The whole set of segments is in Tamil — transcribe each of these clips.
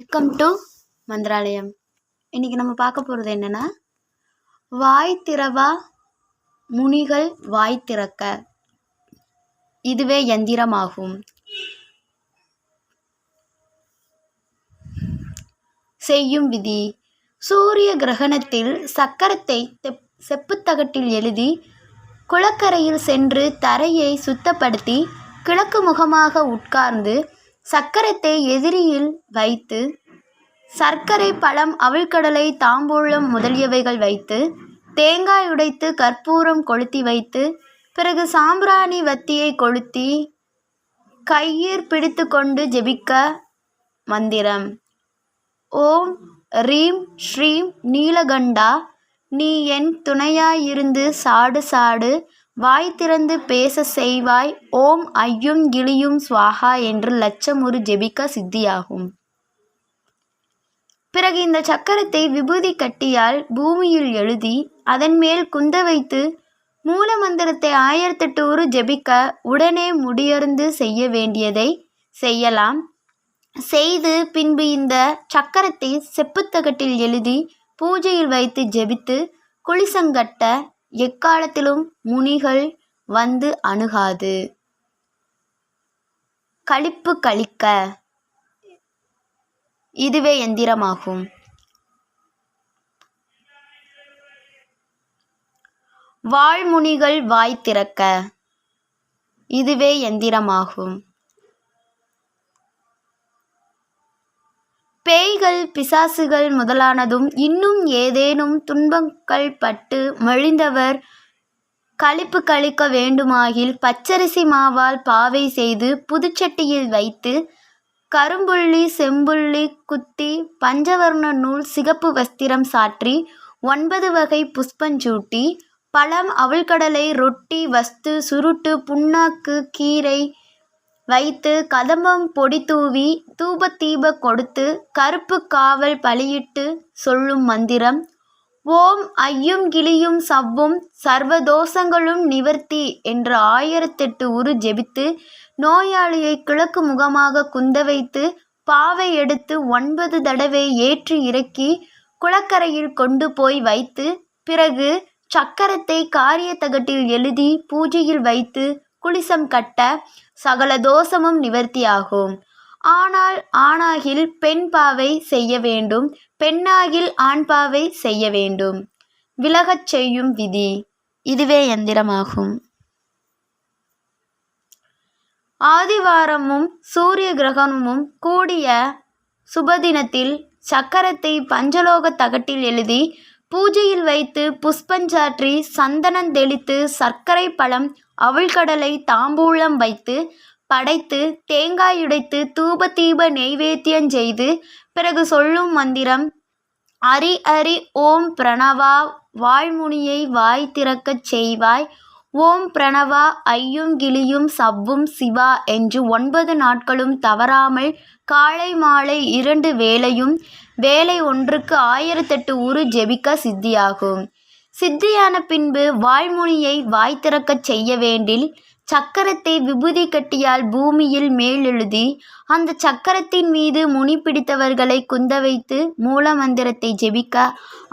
வெல்கம் டு மந்திராலயம் இன்றைக்கி நம்ம பார்க்க போகிறது என்னென்னா வாய் திறவா முனிகள் வாய் திறக்க. இதுவே எந்திரமாகும். செய்யும் விதி. சூரிய கிரகணத்தில் சக்கரத்தை செப்புத்தகட்டில் எழுதி குளக்கரையில் சென்று தரையை சுத்தப்படுத்தி கிழக்கு முகமாக உட்கார்ந்து சக்கரத்தை எதிரியில் வைத்து சர்க்கரை பழம் அவிழ்கடலை தாம்பூலம் முதலியவைகள் வைத்து தேங்காய் உடைத்து கற்பூரம் கொளுத்தி வைத்து பிறகு சாம்பிராணி வத்தியை கொளுத்தி கையிற் பிடித்து கொண்டு ஜெபிக்க மந்திரம். ஓம் ரீம் ஸ்ரீம் நீலகண்டா நீ என் துணையாயிருந்து சாடு சாடு வாய் திறந்து பேச செய்வாய் ஓம் ஐயும் கிளியும் சுவாகா என்று லட்சமுறு ஜெபிக்க சித்தியாகும். பிறகு இந்த சக்கரத்தை விபூதி கட்டியால் பூமியில் எழுதி அதன் மேல் குந்த வைத்து மூல மந்திரத்தை ஆயிரத்தெட்டு உரு ஜெபிக்க உடனே முடியர்ந்து செய்ய வேண்டியதை செய்யலாம். செய்து பின்பு இந்த சக்கரத்தை செப்புத்தகட்டில் எழுதி பூஜையில் வைத்து ஜெபித்து குளிசங்கட்ட எக்காலத்திலும் முனிகள் வந்து அணுகாது. கழிப்பு கழிக்க இதுவே எந்திரமாகும். வாழ்முனிகள் வாய் திறக்க இதுவே எந்திரமாகும். பேய்கள் பிசாசுகள் முதலானதும் இன்னும் ஏதேனும் துன்பங்கள் பட்டு மழிந்தவர் களிப்பு கழிக்க வேண்டுமாகில் பச்சரிசி மாவால் பாவை செய்து புதுச்சட்டியில் வைத்து கரும்புள்ளி செம்புள்ளி குத்தி பஞ்சவர்ண நூல் சிகப்பு வஸ்திரம் சாற்றி ஒன்பது வகை புஷ்பஞ்சூட்டி பழம் அவள்கடலை ரொட்டி வஸ்து சுருட்டு புண்ணாக்கு கீரை வைத்து கதம்பம் பொடி தூவி தூபதீப கொடுத்து கருப்பு காவல் பலியிட்டு சொல்லும் மந்திரம் ஓம் ஐயும் கிளியும் சவ்வும் சர்வதோஷங்களும் நிவர்த்தி என்று ஆயிரத்தெட்டு உரு ஜெபித்து நோயாளியை கிழக்கு முகமாக குந்த வைத்து பாவை எடுத்து ஒன்பது தடவை ஏற்றி இறக்கி குளக்கரையில் கொண்டு போய் வைத்து பிறகு சக்கரத்தை காரிய தகட்டில் எழுதி பூஜையில் வைத்து குளிசம் கட்ட சகல தோஷமும் நிவர்த்தியாகும். ஆனால் ஆணாகில் பெண் பாவை செய்ய வேண்டும் பெண்ணாகில் ஆண் பாவை செய்ய வேண்டும். விலகச் செய்யும் விதி இதுவே எந்திரமாகும். ஆதிவாரமும் சூரிய கிரகணமும் கூடிய சுபதினத்தில் சக்கரத்தை பஞ்சலோக தகட்டில் எழுதி பூஜையில் வைத்து புஷ்பஞ்சாற்றி சந்தனம் தெளித்து சர்க்கரை பழம் அவிழ்கடலை தாம்பூலம் வைத்து படைத்து தேங்காய் உடைத்து தூப தீப நெய்வேத்தியம் செய்து பிறகு சொல்லும் மந்திரம் அரி அரி ஓம் பிரணவா வாழ்முனியை வாய் திறக்கச் செய்வாய் ஓம் பிரணவா ஐயும் கிளியும் சவ்வும் சிவா என்று ஒன்பது நாட்களும் தவறாமல் காலை மாலை இரண்டு வேளையும் வேலை ஒன்றுக்கு ஆயிரத்தெட்டு உரு ஜெபிக்க சித்தியாகும். சித்தியான பின்பு வாழ்முனியை வாய் திறக்கச் செய்ய வேண்டில் சக்கரத்தை விபூதி கட்டியால் பூமியில் மேலெழுதி அந்த சக்கரத்தின் மீது முனி பிடித்தவர்களை குந்த வைத்து மூல மந்திரத்தை ஜெபிக்க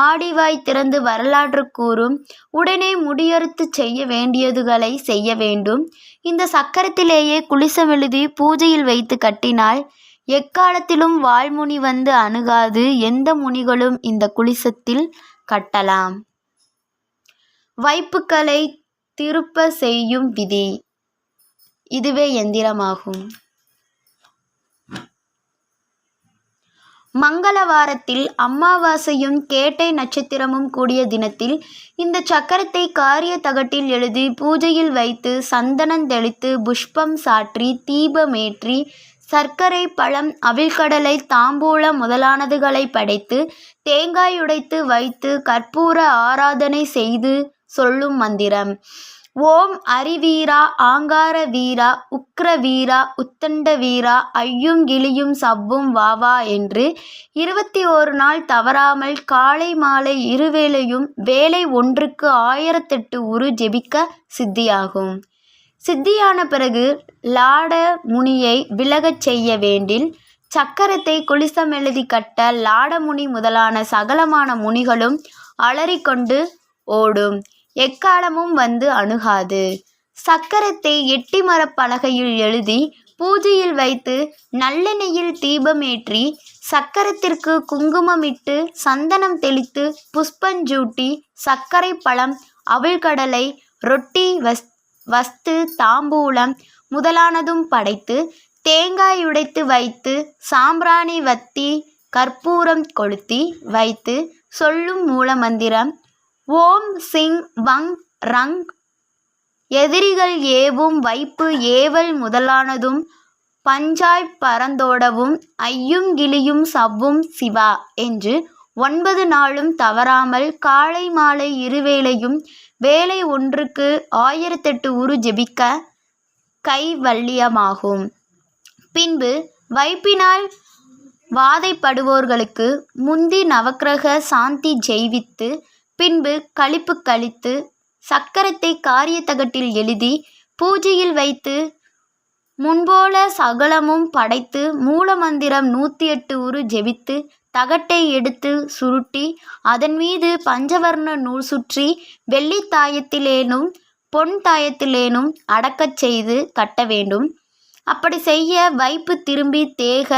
ஆடிவாய் திறந்து வரலாற்று கூறும் உடனே முடியறுத்து செய்ய வேண்டியதுகளை செய்ய வேண்டும். இந்த சக்கரத்திலேயே குளிசமெழுதி பூஜையில் வைத்து கட்டினால் எக்காலத்திலும் வாழ்முனி வந்து அணுகாது எந்த முனிகளும் இந்த குளிசத்தில் கட்டலாம். வைப்புக்களை திருப்ப செய்யும் விதி. இதுவே எந்திரமாகும். மங்களவாரத்தில் அமாவாசையும் கேட்டை நட்சத்திரமும் கூடிய தினத்தில் இந்த சக்கரத்தை காரிய தகட்டில் எழுதி பூஜையில் வைத்து சந்தனம் தெளித்து புஷ்பம் சாற்றி தீபமேற்றி சர்க்கரை பழம் அவிழ்கடலை தாம்பூலம் முதலானதுகளை படைத்து தேங்காய் உடைத்து வைத்து கற்பூர ஆராதனை செய்து சொல்லும் மந்திரம். ஓம் அரிவீரா ஆங்கார வீரா உக்ர வீரா உத்தண்ட வீரா ஐயும் கிளியும் சவ்வும் வாவா என்று இருபத்தி ஓரு நாள் தவறாமல் காலை மாலை இருவேளையும் வேலை ஒன்றுக்கு ஆயிரத்தெட்டு உரு ஜெபிக்க சித்தியாகும். சித்தியான பிறகு லாட முனியை விலகச் செய்ய வேண்டில் சக்கரத்தை குளிசம் எழுதி கட்ட லாடமுனி முதலான சகலமான முனிகளும் அலறிக்கொண்டு ஓடும். எக்காலமும் வந்து அணுகாது. சக்கரத்தை எட்டி மரப்பலகையில் எழுதி பூஜையில் வைத்து நல்லெண்ணெயில் தீபமேற்றி சக்கரத்திற்கு குங்குமமிட்டு சந்தனம் தெளித்து புஷ்பஞ்சூட்டி சர்க்கரை பழம் அவிழ்கடலை ரொட்டி வஸ் வஸ்து தாம்பூலம் முதலானதும் படைத்து தேங்காய் உடைத்து வைத்து சாம்பிராணி வத்தி கற்பூரம் கொளுத்தி வைத்து சொல்லும் மூலமந்திரம் ஓம் சிங் வங் ரங். எதிரிகள் ஏவும் வைப்பு ஏவல் முதலானதும் பஞ்சாய் பறந்தோடவும் ஐயும் கிளியும் சவ்வும் சிவா என்று ஒன்பது நாளும் தவறாமல் காலை மாலை இருவேளையும் வேலை ஒன்றுக்கு ஆயிரத்தெட்டு உரு ஜெபிக்க கைவல்லியமாகும். பின்பு வைப்பினால் வாதைப்படுவோர்களுக்கு முந்தி நவக்கிரக சாந்தி ஜெய்வித்து பின்பு களிப்பு கழித்து சக்கரத்தை காரிய தகட்டில் எழுதி பூஜையில் வைத்து முன்போல சகலமும் படைத்து மூலமந்திரம் நூற்றி எட்டு உரு ஜெபித்து தகட்டை எடுத்து சுருட்டி அதன் மீது பஞ்சவர்ண நூல் சுற்றி வெள்ளி தாயத்திலேனும் பொன் தாயத்திலேனும் அடக்கச் செய்து கட்ட வேண்டும். அப்படி செய்ய வைப்பு திரும்பி தேக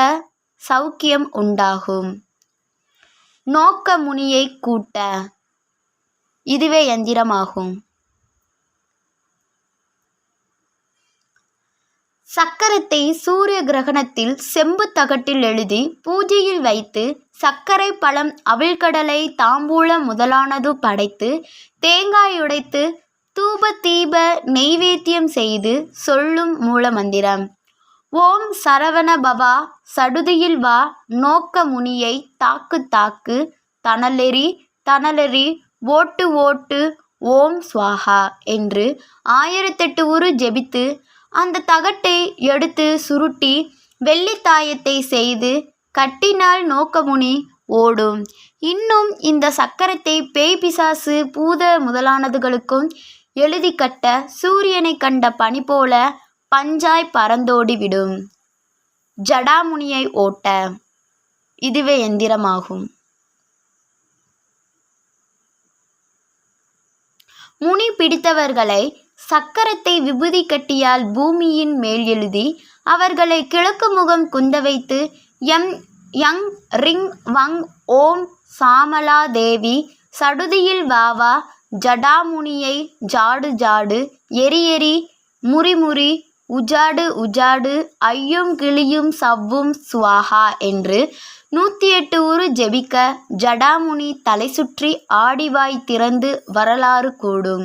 சௌக்கியம் உண்டாகும். நோக்க முனியை கூட்ட இதுவே எந்திரமாகும். சக்கரத்தை சூரிய கிரகணத்தில் செம்பு தகட்டில் எழுதி பூஜையில் வைத்து சர்க்கரை பழம் அவிழ்கடலை தாம்பூலம் முதலானது படைத்து தேங்காய் உடைத்து தூப தீப நெய்வேத்தியம் செய்து சொல்லும் மூலமந்திரம். ஓம் சரவண பவா சடுதியில் வா நோக்க முனியை தாக்கு தாக்கு தணலெறி தணலெறி ஓட்டு ஓட்டு ஓம் ஸ்வாஹா என்று ஆயிரத்தெட்டு உரு ஜெபித்து அந்த தகட்டை எடுத்து சுருட்டி வெள்ளித்தாயத்தை செய்து கட்டினால் நோக்கமுனி ஓடும். இன்னும் இந்த சக்கரத்தை பேய் பிசாசு பூத முதலானதுகளுக்கும் எழுதி கட்ட சூரியனை கண்ட பனி போல பஞ்சாய் பறந்தோடி விடும். ஜடாமுனியை ஓட்ட. இதுவே எந்திரமாகும். முனி பிடித்தவர்களை சக்கரத்தை விபூதி கட்டியால் பூமியின் மேல் எழுதி அவர்களை கிழக்கு முகம் குந்த வைத்து எம் யங் ரிங் வங் ஓம் சாமலா தேவி சடுதியில் வாவா ஜடாமுனியை ஜாடு ஜாடு எரி எரி முறிமுறி உஜாடு உஜாடு ஐயும் கிளியும் சவ்வும் சுவாஹா என்று நூற்றி எட்டு உரு ஜெபிக்க ஜடாமுனி தலை சுற்றி ஆடிவாய் திறந்து வரலாறு கூடும்.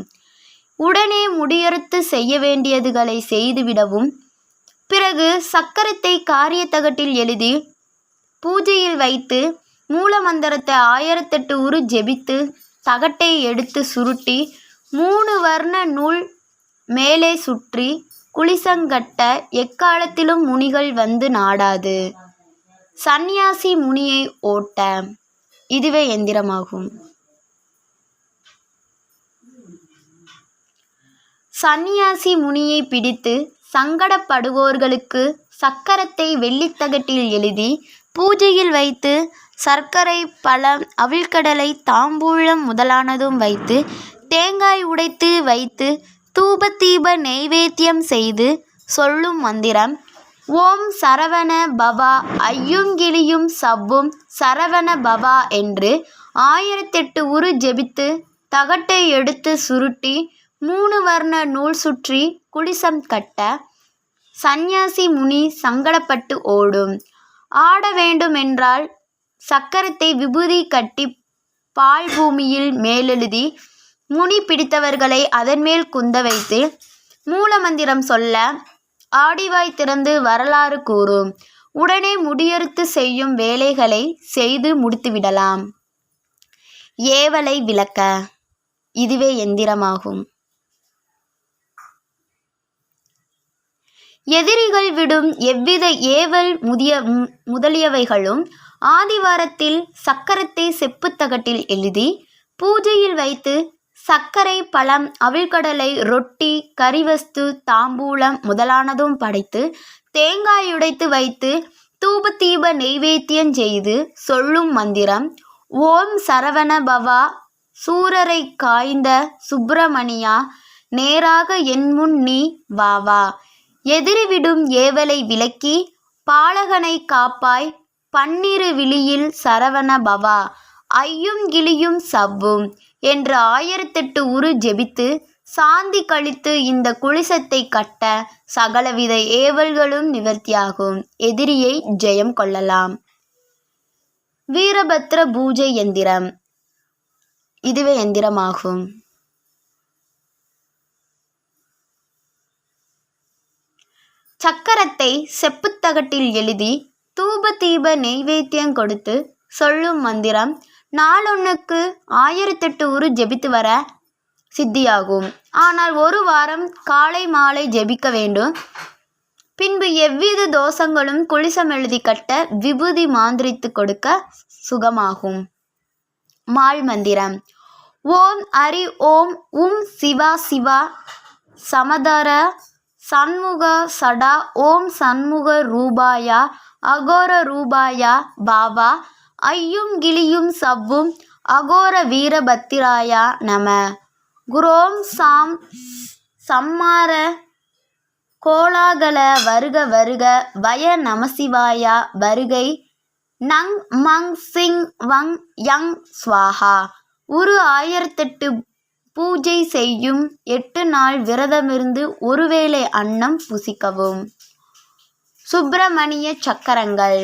உடனே முடியறுத்து செய்ய வேண்டியதுகளை செய்துவிடவும் பிறகு சக்கரத்தை காரியத்தகட்டில் எழுதி பூஜையில் வைத்து மூலமந்திரத்தை ஆயிரத்தெட்டு உரு ஜெபித்து தகட்டை எடுத்து சுருட்டி மூணு வர்ண நூல் மேலே சுற்றி குளிசங்கட்ட எக்காலத்திலும் முனிகள் வந்து நாடாது. சந்நியாசி முனியை ஓட்ட இதுவே எந்திரமாகும். சந்நியாசி முனியை பிடித்து சங்கடப்படுவோர்களுக்கு சக்கரத்தை வெள்ளித்தகட்டில் எழுதி பூஜையில் வைத்து சர்க்கரை பழம் அவிழ்கடலை தாம்பூலம் முதலானதும் வைத்து தேங்காய் உடைத்து வைத்து தூப தீப நெய்வேத்தியம் செய்து சொல்லும் மந்திரம் ஓம் சரவண பவா ஐயுங்கிளியும் சவ்வும் சரவண பவா என்று ஆயிரத்தெட்டு உரு ஜெபித்து தகட்டை எடுத்து சுருட்டி மூணு வர்ண நூல் சுற்றி குடிசம் கட்ட சந்நியாசி முனி சங்கடப்பட்டு ஓடும். ஆட வேண்டுமென்றால் சக்கரத்தை விபூதி கட்டி பால் பூமியில் மேலெழுதி முனி பிடித்தவர்களை அதன் மேல் குந்த வைத்து மூலமந்திரம் சொல்ல ஆடிவாய் திறந்து வரலாறு கூறும். உடனே முடியறுத்து செய்யும் வேலைகளை செய்து முடித்துவிடலாம். ஏவலை விளக்க இதுவே எந்திரமாகும். எதிரிகள் விடும் எவ்வித ஏவல் முதிய முதலியவைகளும் ஆதிவாரத்தில் சக்கரத்தை செப்புத்தகட்டில் எழுதி பூஜையில் வைத்து சர்க்கரை பழம் அவிழ்கடலை ரொட்டி கறிவஸ்து தாம்பூலம் முதலானதும் படைத்து தேங்காய் உடைத்து வைத்து தூப தீப நெய்வேத்தியம் செய்து சொல்லும் மந்திரம் ஓம் சரவண பவா சூரரை காய்ந்த சுப்பிரமணியா நேராக என் முன் நீ வாவா எதிரிவிடும் ஏவலை விலக்கி பாலகனை காப்பாய் பன்னிரு விழியில் சரவண பவா. ஐயும் கிளியும் சவ்வும். என்று ஆயிரத்தெட்டு உரு ஜெபித்து சாந்தி கழித்து இந்த குளிசத்தை கட்ட சகலவித ஏவல்களும் நிவர்த்தியாகும். எதிரியை ஜெயம் கொள்ளலாம். வீரபத்ர பூஜை எந்திரம். இதுவே எந்திரமாகும். சக்கரத்தை செப்புத்தகட்டில் எழுதி தூப தீப நெய்வேத்தியம் கொடுத்து சொல்லும் மந்திரம் நாளொன்றுக்கு ஆயிரத்தெட்டு உரு ஜெபித்து வர சித்தியாகும். ஆனால் ஒரு வாரம் காலை மாலை ஜெபிக்க வேண்டும். பின்பு எவ்வித தோஷங்களும் குளிசம் எழுதி கட்ட விபூதி மாந்திரித்து கொடுக்க சுகமாகும். மால் மந்திரம். ஓம் ஹரி ஓம் உம் சிவா சிவா சமதர சண்முக சடா ஓம் சண்முக ரூபாயா அகோர ரூபாயா பாபா ஐயும் கிளியும் சவ்வும் அகோர வீரபத்திராயா நம. குரோம் சாம் சம்மார கோலாகல வருக வருக வய நமசிவாயா வருகை நங் மங் சிங் வங் யங் ஸ்வாஹா ஒரு ஆயிரத்தெட்டு பூஜை செய்யும் எட்டு நாள் விரதமிருந்து ஒருவேளை அன்னம் புசிக்கவும். சுப்பிரமணிய சக்கரங்கள்.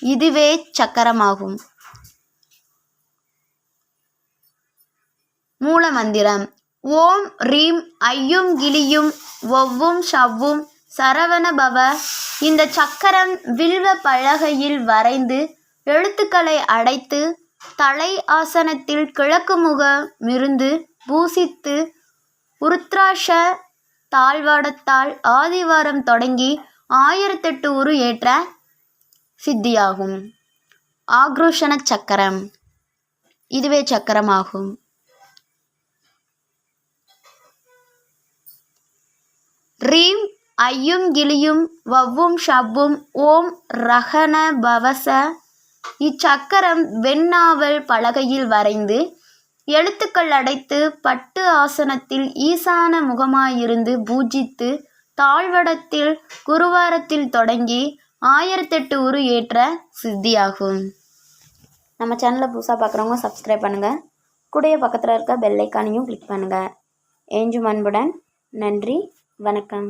இதுவே சக்கரமாகும். மூலமந்திரம். ஓம் ரீம் ஐயும் கிளியும் ஒவ்வும் ஷவ்வும் சரவண பவ இந்த சக்கரம் வில்வ பலகையில் வரைந்து எழுத்துக்களை அடைத்து தலை ஆசனத்தில் கிழக்கு முகமிருந்து பூசித்து உருத்ராஷ தாழ்வாடத்தால் ஆதிவாரம் தொடங்கி ஆயிரத்தெட்டு உரு ஏற்ற சித்தியாகும். ஆக்ரோஷண சக்கரம். இதுவே சக்கரமாகும். ரீம் ஐயும் கிளியும் வவ்வும் ஷவ்வும் ஓம் ரகன பவச இச்சக்கரம் வெண்ணாவல் பலகையில் வரைந்து எழுத்துக்கள் அடைத்து பட்டு ஆசனத்தில் ஈசான முகமாயிருந்து பூஜித்து தாழ்வடத்தில் குருவாரத்தில் தொடங்கி ஆயிரத்தெட்டு உரு ஏற்ற சித்தியாகும். நம்ம சேனலை புதுசாக பார்க்குறவங்க சப்ஸ்கிரைப் பண்ணுங்கள் கூடைய பக்கத்தில் இருக்க பெல்லைக்கானையும் கிளிக் பண்ணுங்கள் ஏஞ்சும் அன்புடன் நன்றி வணக்கம்.